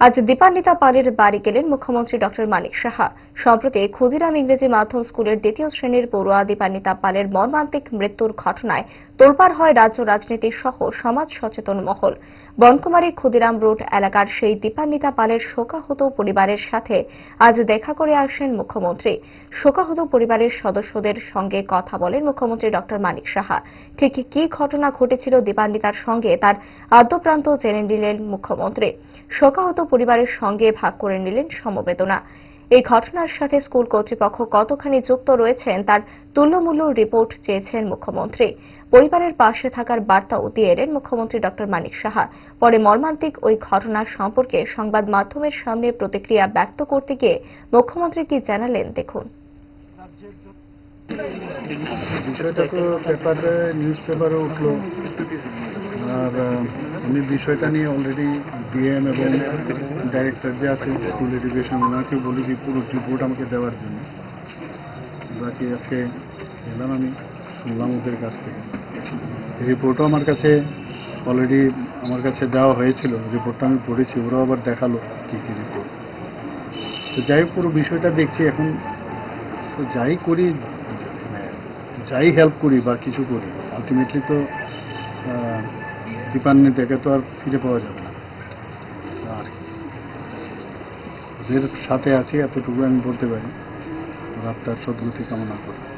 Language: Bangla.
আজ দীপান্বিতা পালের বাড়ি গেলেন মুখ্যমন্ত্রী ডক্টর মানিক সাহা। সম্প্রতি ক্ষুদিরাম ইংরেজি মাধ্যম স্কুলের দ্বিতীয় শ্রেণির পড়ুয়া দীপান্বিতা পালের মর্মান্তিক মৃত্যুর ঘটনায় তোলপাড় হয় রাজ্য রাজনীতি সহ সমাজ সচেতন মহল। বনকুমারী ক্ষুদিরাম রোড এলাকার সেই দীপান্বিতা পালের শোকাহত পরিবারের সাথে আজ দেখা করে আসেন মুখ্যমন্ত্রী। শোকাহত পরিবারের সদস্যদের সঙ্গে কথা বলেন মুখ্যমন্ত্রী ডক্টর মানিক সাহা। ঠিক কি ঘটনা ঘটেছিল দীপান্বিতার সঙ্গে তার আদ্যপ্রান্ত জেনে নিলেন মুখ্যমন্ত্রী। শোকাহত পরিবারের সঙ্গে ভাগ করে নিলেন সমবেদনা। এই ঘটনার সাথে স্কুল কর্তৃপক্ষ কতখানি যুক্ত রয়েছেন তার তুল্যমূল্য রিপোর্ট চেয়েছেন মুখ্যমন্ত্রী। পরিবারের পাশে থাকার বার্তাও দিয়ে এলেন মুখ্যমন্ত্রী ড মানিক সাহা। পরে মর্মান্তিক ওই ঘটনার সম্পর্কে সংবাদ মাধ্যমের সামনে প্রতিক্রিয়া ব্যক্ত করতে গিয়ে মুখ্যমন্ত্রী কি জানালেন দেখুন। নিউজ পেপারে আর আমি বিষয়টা নিয়ে অলরেডি ডিএম এবং ডাইরেক্টর যে আছে স্কুল এডুকেশন, ওনাকে বলেছি পুরো রিপোর্ট আমাকে দেওয়ার জন্য। বাকি আজকে এলাম আমি, শুনলাম ওদের কাছ থেকে। রিপোর্টও আমার কাছে অলরেডি আমার কাছে দেওয়া হয়েছিল। রিপোর্টটা আমি পড়েছি, ওরাও আবার দেখাল কী কী রিপোর্ট তো যাই পুরো বিষয়টা দেখছি এখন। তো যাই করি, যাই হেল্প করি বা কিছু করি আলটিমেটলি তো দীপান্নি দেখে তো আর ফিরে পাওয়া যাবে না আর ওদের সাথে আছি এতটুকু আমি বলতে পারি। আপনার সদ্গতি কামনা করি।